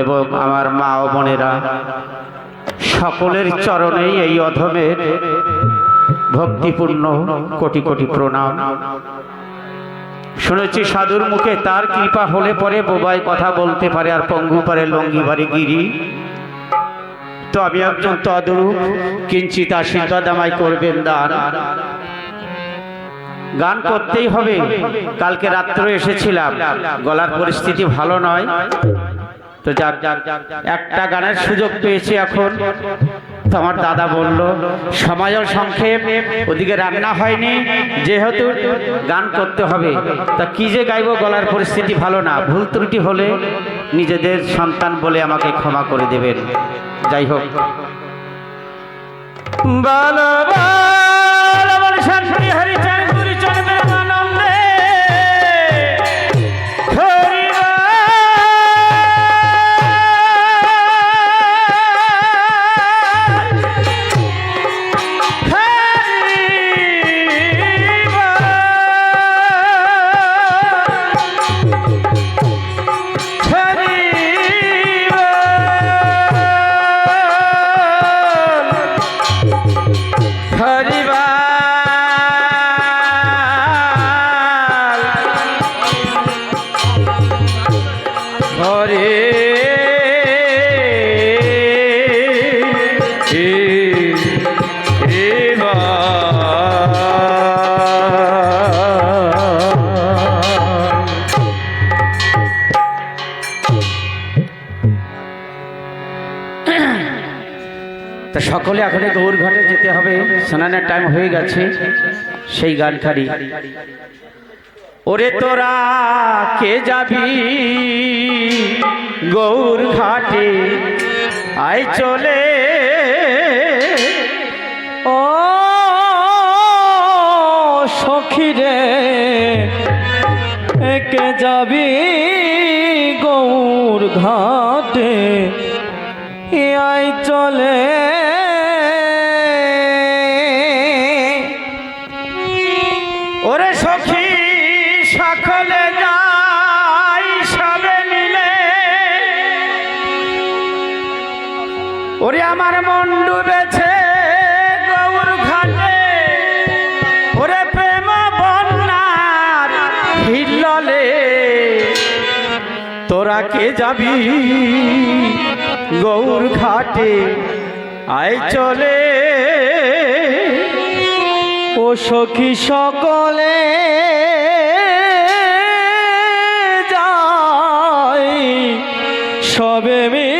এবং আমার মা ও বোনেরা সকলের চরণেই এই অধমের ভক্তিপূর্ণ কোটি কোটি প্রণাম। শুনেছি সাধুর মুখে তার কৃপা হলে পরে বোবাই কথা বলতে পারে আর পঙ্গু পারে লঙ্গি পারে গিরি। তো আমি একজন তদরূপ, কিঞ্চিত আশীর্বাদ আমায় করবেন দান। গান করতেই হবে। কালকে রাত্রে এসেছিলাম। গলার পরিস্থিতি ভালো নয়। তো যাক, একটা গানের সুযোগ পেয়েছি এখন। তো আমার দাদা বলল সময়ও সংক্ষেপ, ওদিকে রান্না হয়নি, যেহেতু গান করতে হবে। তা কি যে গাইব, গলার পরিস্থিতি ভালো না। ভুল ত্রুটি হলে নিজেদের সন্তান বলে আমাকে ক্ষমা করে দেবেন। যাই হোক। বল বল বল ঘাটে যেতে হবে, স্নানের টাইম হয়ে গেছে, সেই গান খারি। ওরে তোরা কে যাবি গৌর ঘাটে? আয় চলে। ও সখিরে একে যাবি গৌর ঘাটে? আই চলে। আমার মন ডুবেছে গৌর ঘাটে। ওরে প্রেম বন্যার হিল্ললে, তোরা কে যাবি গৌর ঘাটে? আয় চলে। ও সখী সকলে যাই সবে মিলে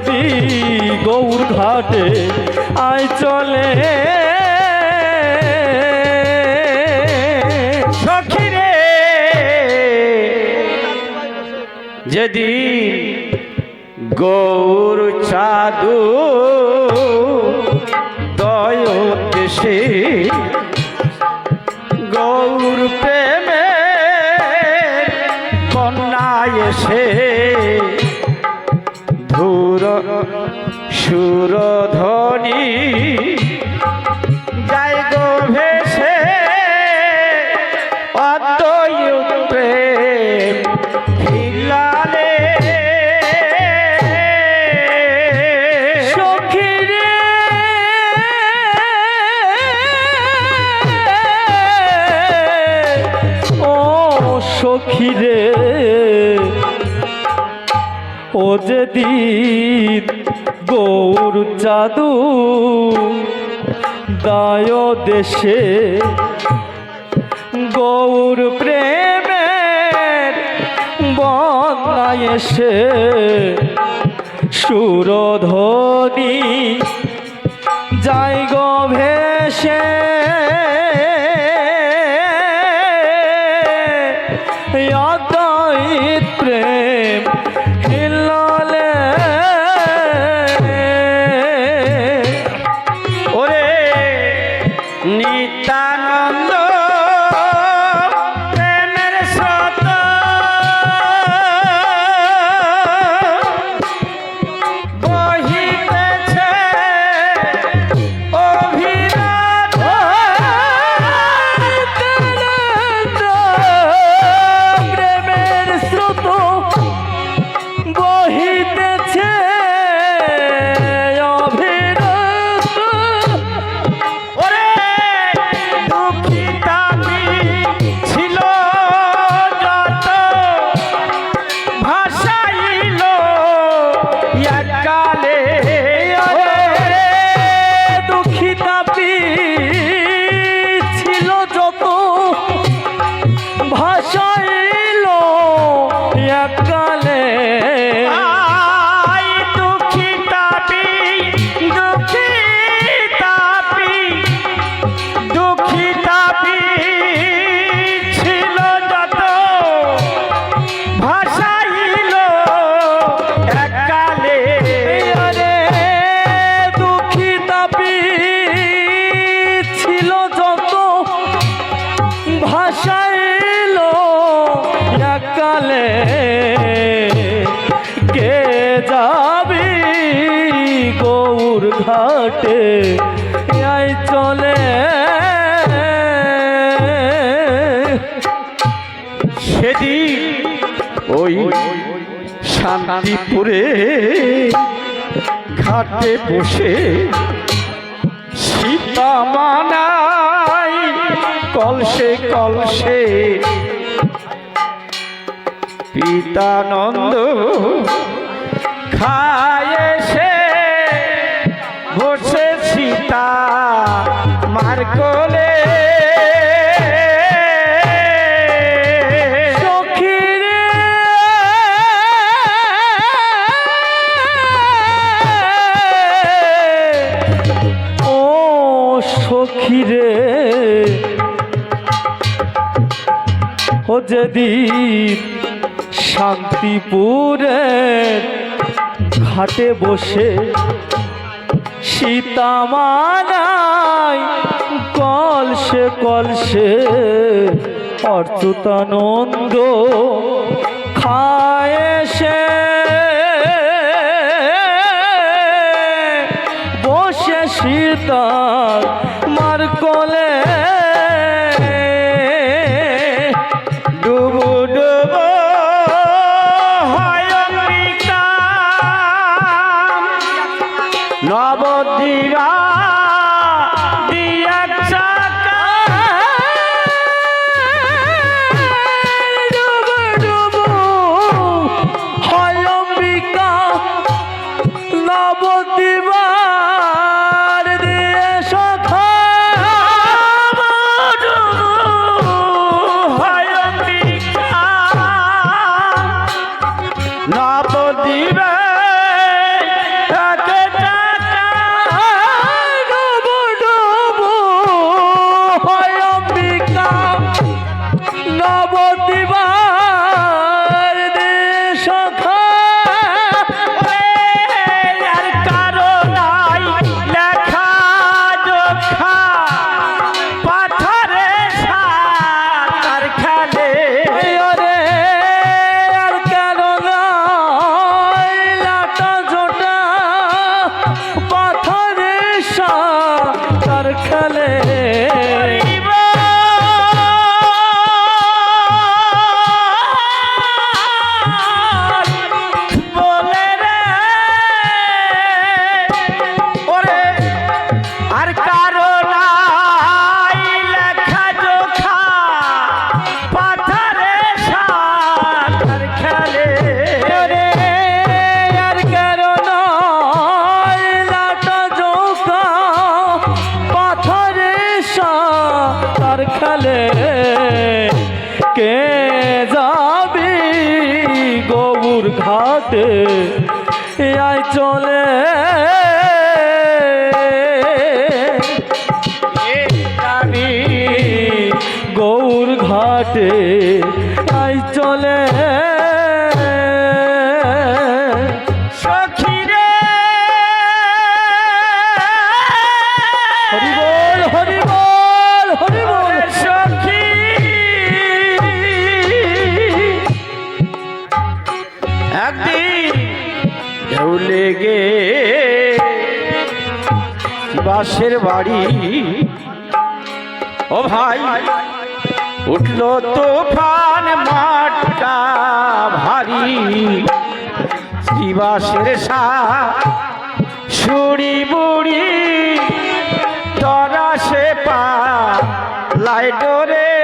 যাবি গৌর ঘাটে আয় চলে। সখিরে যদি গৌর চাদু যেদিন গৌর জাদু দায় দেশে। গৌর প্রেমের বদলা এসে সুরধ্বনি যাই গো ভেসে भ মধুর ঘাটে আয় চলে। সেদিন ওই শান্তিপুরে ঘাটে বসে সীতা মানাই কলসে কলসে পিতানন্দ খায় যদি শান্তিপুরের ঘাটে বসে সীতামানায় কলসে কলসে অর্চুতানন্দ খায় সে। বসে সীতা চলে কে যাবি গৌর ঘাটে? আয় চলে একদিন ঢেউ বাসের বাড়ি, ও ভাই, উঠল তুফান মাঠটা ভারী। শ্রীবাসের সা সুড়ি বুড়ি তরা সে পা, লাইডোরে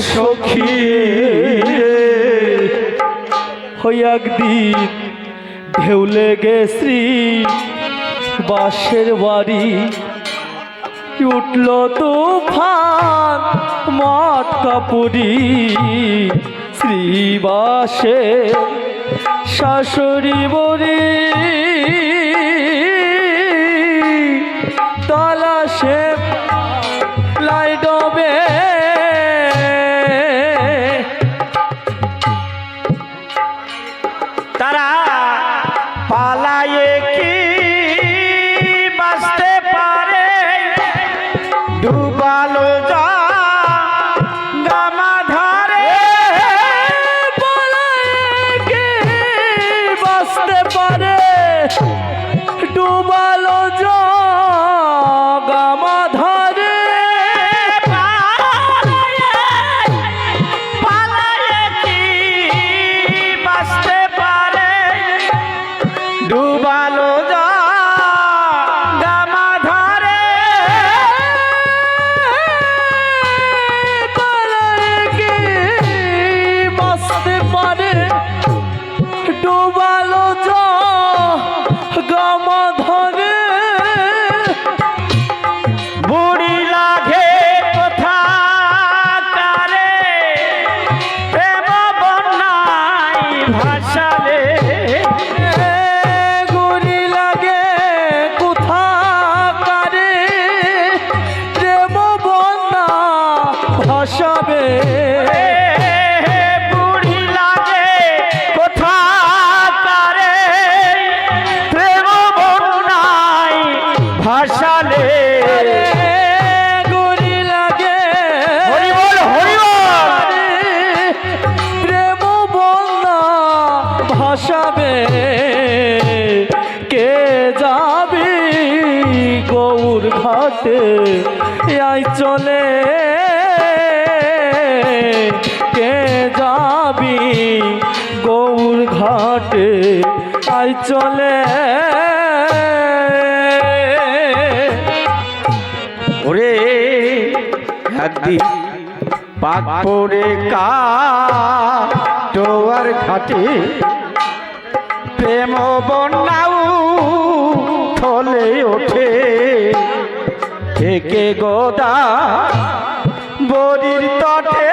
সখী। একদিন ঢেউ লেগে শ্রী বাসের বাড়ি। উঠল তুফান মাঠ কাপুরি। শ্রীবাসে শাশুড়ি বরি তালাশে লাইডবে তারা পালায়ে কি চলে। ওরে একদিন পাক পরে কা টোয়ার ঘাটে প্রেম বন্যাও থলে ওঠে। থেকে গোদা বরির তটে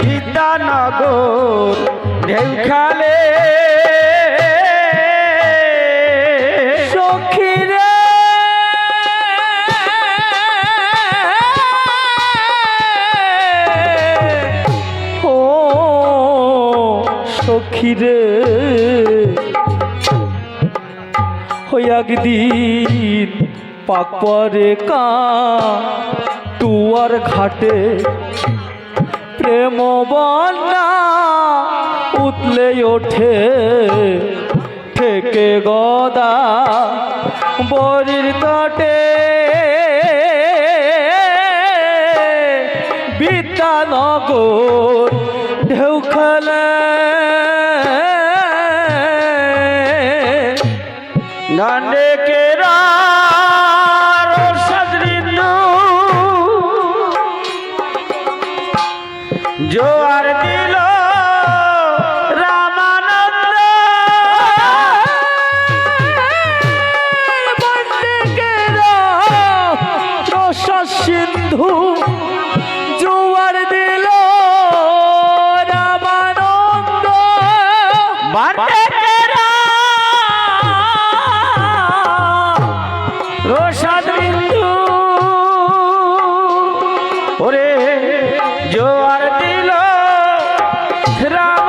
বিদ্যানগর ঢেউ খালে সখী রে হই একদিন পাক পরে কা টুয়ার ঘাটে প্রেম বন্যা উতলে ওঠে থেকে গদা বরির তটে। বিদ্যানগর রা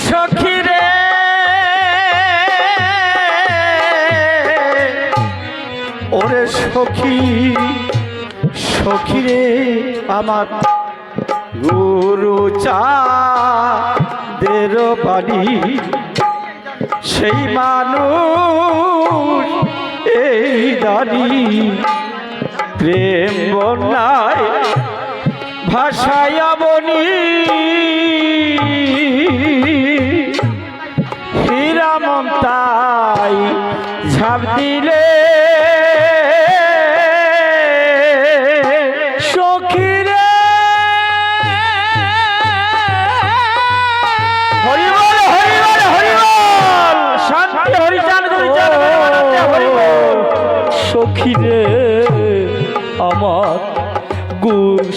সখিরে ওরে সখী সখিরে আমার গুরু চাঁদের বাড়ি সেই মানুষ এই দাঁড়ি প্রেম বন্যায় ভাষায় বনি। হীরা মমতাই ঝাপ দিলে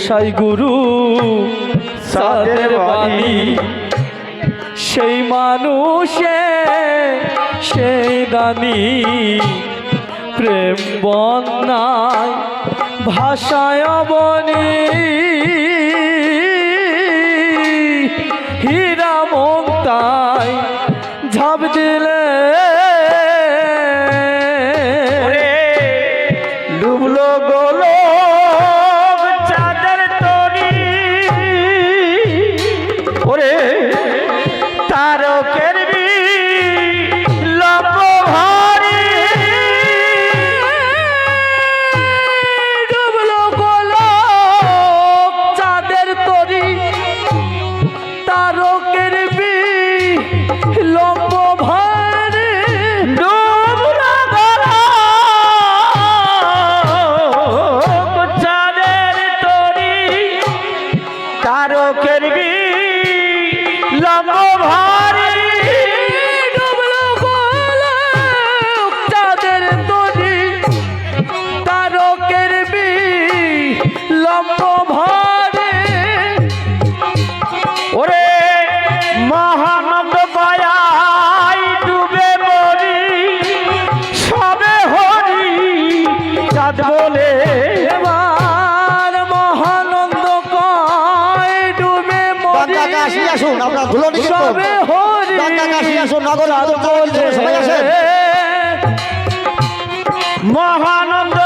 সাই গুরু সাদের বাণী। সেই মানুষে সেই দানি। প্রেম বন্যায় ভাষায় বনী আসুন আপনার ধুলো নিক্ষেপ কাশি সবাই আসেন। মহানন্দ